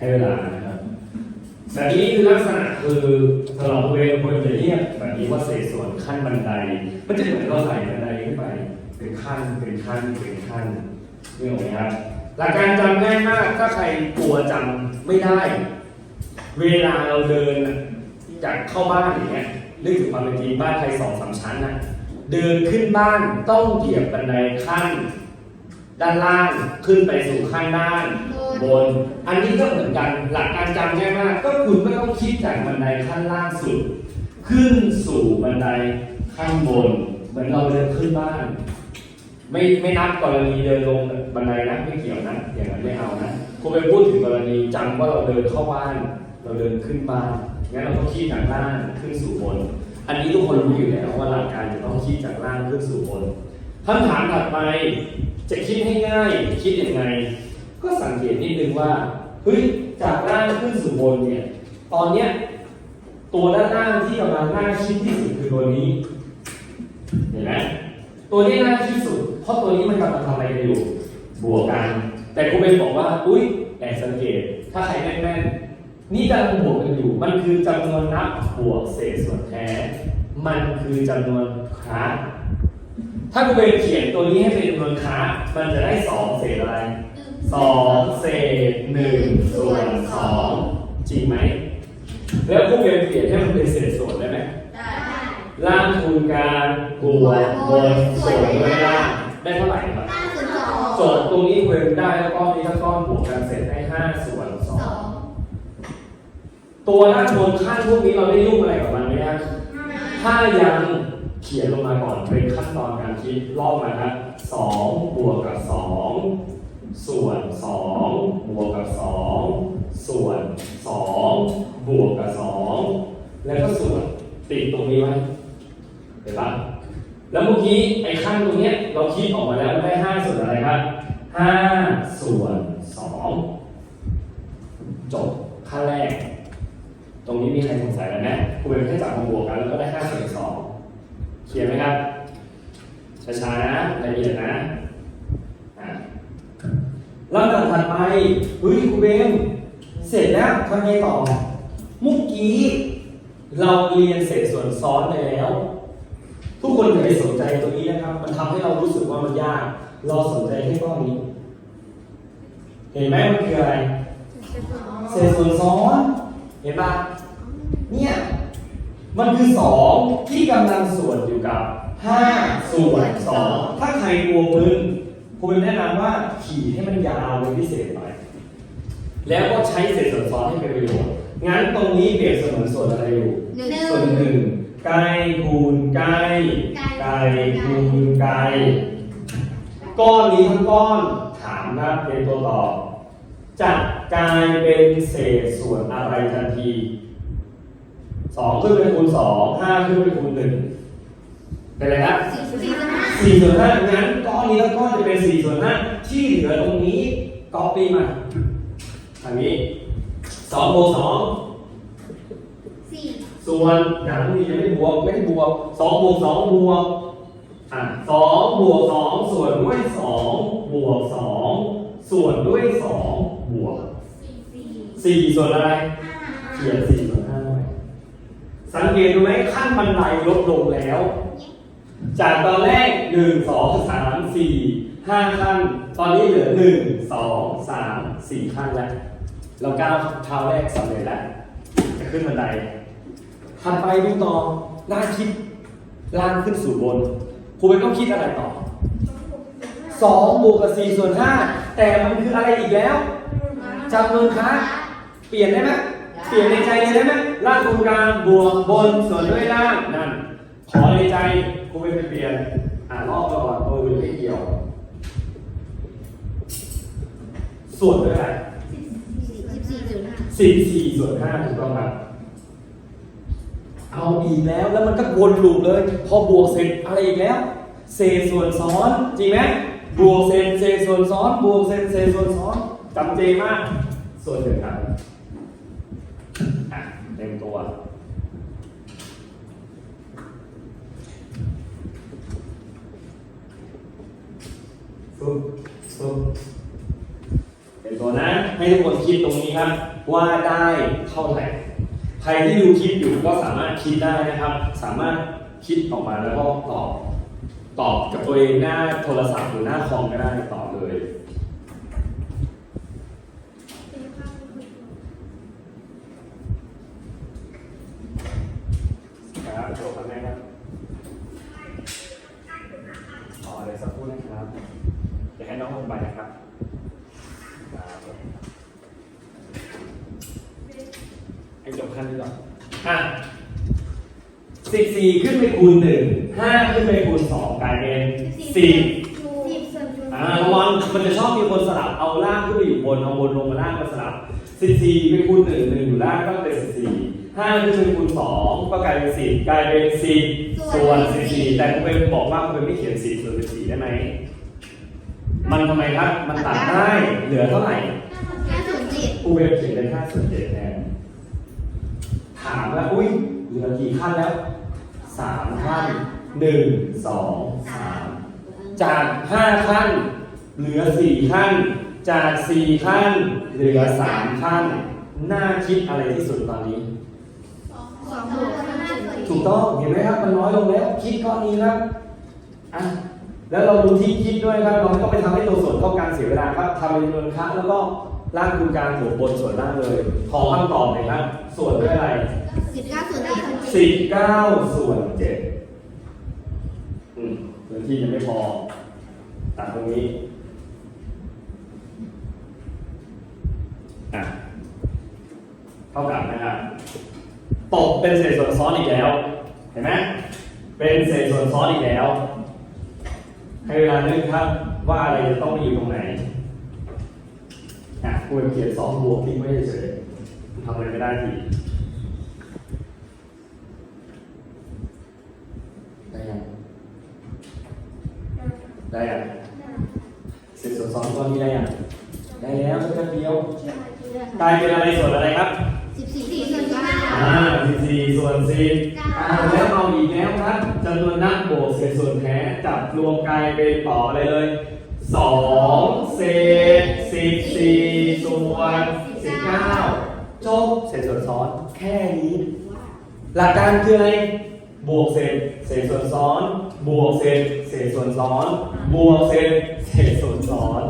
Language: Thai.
ให้เวลานะครับแบบนี้คือลักษณะคือสำหรับเวรคนจะเรียกแบบนี้ว่าเศษส่วนขั้นบันได มันจะเหมือนเราไต่บันไดขึ้นไป เป็นขั้นเป็นขั้นเป็นขั้นนี่ออกไหมครับหลักการจำง่ายมากถ้าใครกลัวจำไม่ได้ เวลาเราเดินจากเข้าบ้านอย่างเงี้ยนึกถึงความเป็นจริงบ้านใครสองสามชั้นนะเดินขึ้นบ้านต้องเหยียบบันไดขั้น ด้านล่างขึ้นไปสู่ขั้นด้านบน อันนี้ก็เหมือนกันหลักการจำง่ายมาก ก็คุณก็ต้องคิดจากบันไดขั้นล่างสุด ขึ้นสู่บันไดข้างบน เหมือนเราเดินขึ้นบ้าน ไม่ไม่นับกรณีเดินลงบันไดนะไม่เกี่ยวนะอย่างนั้นไม่เอานะคุณไปพูดถึงกรณีจำว่าเราเดินเข้าบ้าน เราเดินขึ้นบ้านงั้นเราต้องคิดจากล่างขึ้นสู่บน อันนี้ทุกคนรู้อยู่แล้วว่าหลักการจะต้องคิดจากล่างขึ้นสู่บนคำถามถัดไป จะคิดให้ง่ายคิดยังไง ก็สังเกตนิดนึงว่าเฮ้ยจากล่างขึ้นสู่บนเนี่ยตอนเนี้ยตัวด้านล่างที่กำลังน่าคิดที่สุดคือตัวนี้ เห็นไหมตัวนี้น่าคิดสุด เพราะตัวนี้มันกำลังทำอะไรกันอยู่ บวกกัน แต่ครูเบนบอกว่า อุ้ยแอบสังเกต ถ้าใครแม่นๆนี่กำลังบวกกันอยู่ มันคือจำนวนนับบวกเศษส่วนแท้ มันคือจำนวนคลาส ถ้าครูเบนเขียนตัวนี้ให้เป็นจำนวนคลาสมันจะได้สองเศษอะไรสองเศษหนึ่งส่วนสองจริงไหม แล้วพวกเรียนเปลี่ยนให้มันเป็นเศษส่วนได้ไหมได้ล่างคูณกลางบวกบนส่วนด้วยล่างได้เท่าไหร่ครับห้าส่วนสองโจทย์ตรงนี้เวรได้แล้วก็นี้ถ้าก้อนบวกกันเสร็จได้ห้าส่วนสอสองงตัวด้านบนขั้นพวกนี้เราได้ยุ่งอะไรกับมันไหมครับถ้ายัง เขียนลงมาก่อนเป็นขั้นตอนการคิดลอกมาครับสองบวกกับสองส่วนสองบวกกับสองส่วนสองบวกกับสองแล้วก็ส่วนติดตรงนี้ไว้เห็นปะแล้วเมื่อกี้ไอ้ขั้นตรงเนี้ยเราคิดออกมาแล้วได้ห้าส่วนอะไรครับห้าส่วนสองจบขั้นแรก ตรงนี้มีใครสงสัยแล้วไหมครูเป็นแค่จับมาบวกกันแล้วก็ได้ห้าส่วนสอง เขียนไหมครับ ช้าๆนะละเอียดนะลำดับถัดไปเฮ้ยครูเบมเสร็จแล้วทำไงต่อเมื่อกี้เราเรียนเศษส่วนซ้อนไปแล้ว ทุกคนอย่าไปสนใจตรงนี้นะครับ มันทำให้เรารู้สึกว่ามันยาก เราสนใจแค่ก้อนนี้ เห็นไหมมันคืออะไร เศษส่วนซ้อน เห็นปะเนี่ย มันคือสองที่กำลังส่วนอยู่กับห้าส่วนสองถ้าใครกลัวมึนผมแนะนำว่าขี่ให้มันยาวเป็นพิเศษหน่อยแล้วก็ใช้เศษส่วนซ้อนให้เป็นประโยชน์งั้นตรงนี้เปรียบเสมือนส่วนอะไรอยู่หนึ่งส่วนหนึ่งไกลคูณไกลไกลคูณไกลก้อนนี้ทั้งก้อนถามครับเป็นตัวตอบจะกลายเป็นเศษส่วนอะไรทันที สองขึ้นไปคูณสองห้าขึ้นไปคูณหนึ่งเป็นไรครับสี่ส่วนห้าสี่ส่วนห้างั้นก้อนนี้ทั้งก้อนจะเป็นสี่ส่วนห้าที่เหลือตรงนี้ก๊อปปี้มาทางนี้สองบวกสองสี่ส่วนอย่างนี้ยังไม่บวกไม่ได้บวกสองบวกสองบวกอะสองบวกสองส่วนด้วยสองบวกสองส่วนด้วยสองบวกสี่สี่ส่วนอะไรห้าเขียนสี่ส่วนห้าหน่อย สังเกตดูไหมขั้นบันไดลดลงแล้ว จากตอนแรกหนึ่งสองสามสี่ห้าขั้น ตอนนี้เหลือหนึ่งสองสามสี่ขั้นแล้วเราก้าวเท้าแรกสำเร็จแล้วจะขึ้นบันไดถัดไปดูต่อหน้าคิดล่างขึ้นสู่บนครูเป็นต้องคิดอะไรต่อสองบวกกับสี่ส่วนห้าแต่มันคืออะไรอีกแล้วจำนวนครั้งเปลี่ยนได้ไหม เปลี่ยนในใจเลยได้ไหมล่างตรงกลางบวกบนส่วนด้วยล่างนั่น ขอในใจครูเป็นไปเปลี่ยนอ่านรอบก่อนเออไม่เกี่ยวส่วนด้วยอะไรสิบสี่ส่วนห้าสี่สี่ส่วนห้าถูกต้องครับเอาอีกแล้วแล้วมันก็วนลูปเลย พอบวกเสร็จอะไรอีกแล้ว เศษส่วนซ้อนจริงไหมบวกเศษเศษส่วนซ้อน บวกเศษเศษส่วนซ้อนจำเจมากส่วนหนึ่งครับอะเต็มตัว ฟึบฟึบเป็นตัวนะ ให้ทุกคนคิดตรงนี้ครับ ว่าได้เท่าไหร่ใครที่ดูคลิปอยู่ก็สามารถคิดได้นะครับ สามารถคิดออกมาแล้วก็ตอบ ตอบกับตัวเองหน้าโทรศัพท์หรือหน้าคอมก็ได้ตอบเลยครับโชว์ครั้งแรกครับขออะไรสักครู่นะครับเดี๋ยวให้น้องลงไปนะครับครับ ให้จบขั้นนี้ก่อนอะสิบสี่ขึ้นไปคูณหนึ่งห้าขึ้นไปคูณสองกลายเป็นสิบสิบส่วนคูณอ่าระวังมันจะชอบมีคนสลับเอาล่างขึ้นไปอยู่บนเอาบนลงมาล่างมาสลับสิบสี่ไปคูณหนึ่งหนึ่งอยู่ล่างก็เป็นสิบสี่ห้าขึ้นไปคูณสองก็กลายเป็นสิบกลายเป็นสิบส่วนสิบสี่แต่คุณเป็นบอกว่าคุณเป็นไม่เขียนสิบส่วนสิบสี่ได้ไหมมันทำไมครับมันตัดได้เหลือเท่าไหร่ห้าส่วนเจ็ดกูเป็นเขียนเป็นห้าส่วนเจ็ดแทน ถามแล้วอุ้ยเหลือกี่ขั้นแล้วสามขั้นหนึ่งสองสามจากห้าขั้น เหลือสี่ขั้น จากสี่ขั้น เหลือสามขั้น น่าคิดอะไรที่สุดตอนนี้ สองบวกห้าส่วนถูกต้องเห็นไหมครับมันน้อยลงแล้ว คิดก้อนนี้ครับอะแล้วเราดูที่คิดด้วยครับ เราไม่ต้องไปทำให้ตัวส่วนเท่ากันเสียเวลาครับทำเป็นจำนวนครั้งแล้วก็ ล่างคูณกลางบวกบนส่วนล่างเลย ขอคำตอบหน่อยครับ ส่วนด้วยอะไร สิบเก้าส่วนเจ็ดสิบเก้าส่วนเจ็ดอืมพื้นที่ยังไม่พอ ตัดตรงนี้ อะ เท่ากับนะครับตกเป็นเศษส่วนซ้อนอีกแล้ว เห็นไหมเป็นเศษส่วนซ้อนอีกแล้ว ให้เวลานึกครับว่าอะไรจะต้องไปอยู่ตรงไหนอะ กูเขียนสองบวกทิ้งไว้เฉยๆทำอะไรไม่ได้ทีได้ยัง ได้ยังเศษส่วนซ้อนตัวนี้ได้ยัง ได้แล้วแค่เดียวกลายเป็นอะไรส่วนอะไรครับสิบสี่ส่วนเก้าอ่า14ส่วน10อ่าแล้วเอาอีกแล้วครับจำนวนนักบวกเศษส่วนแท้จับรวมกลายเป็นต่ออะไรเลย2เศษ14ส่ วน19จบเศษส่วนซ้อนแค่นี้ หลักการคืออะไร บวกเศษเศษส่วนซ้อน บวกเศษเศษส่วนซ้อน บวกเศษเศษส่วนซ้อน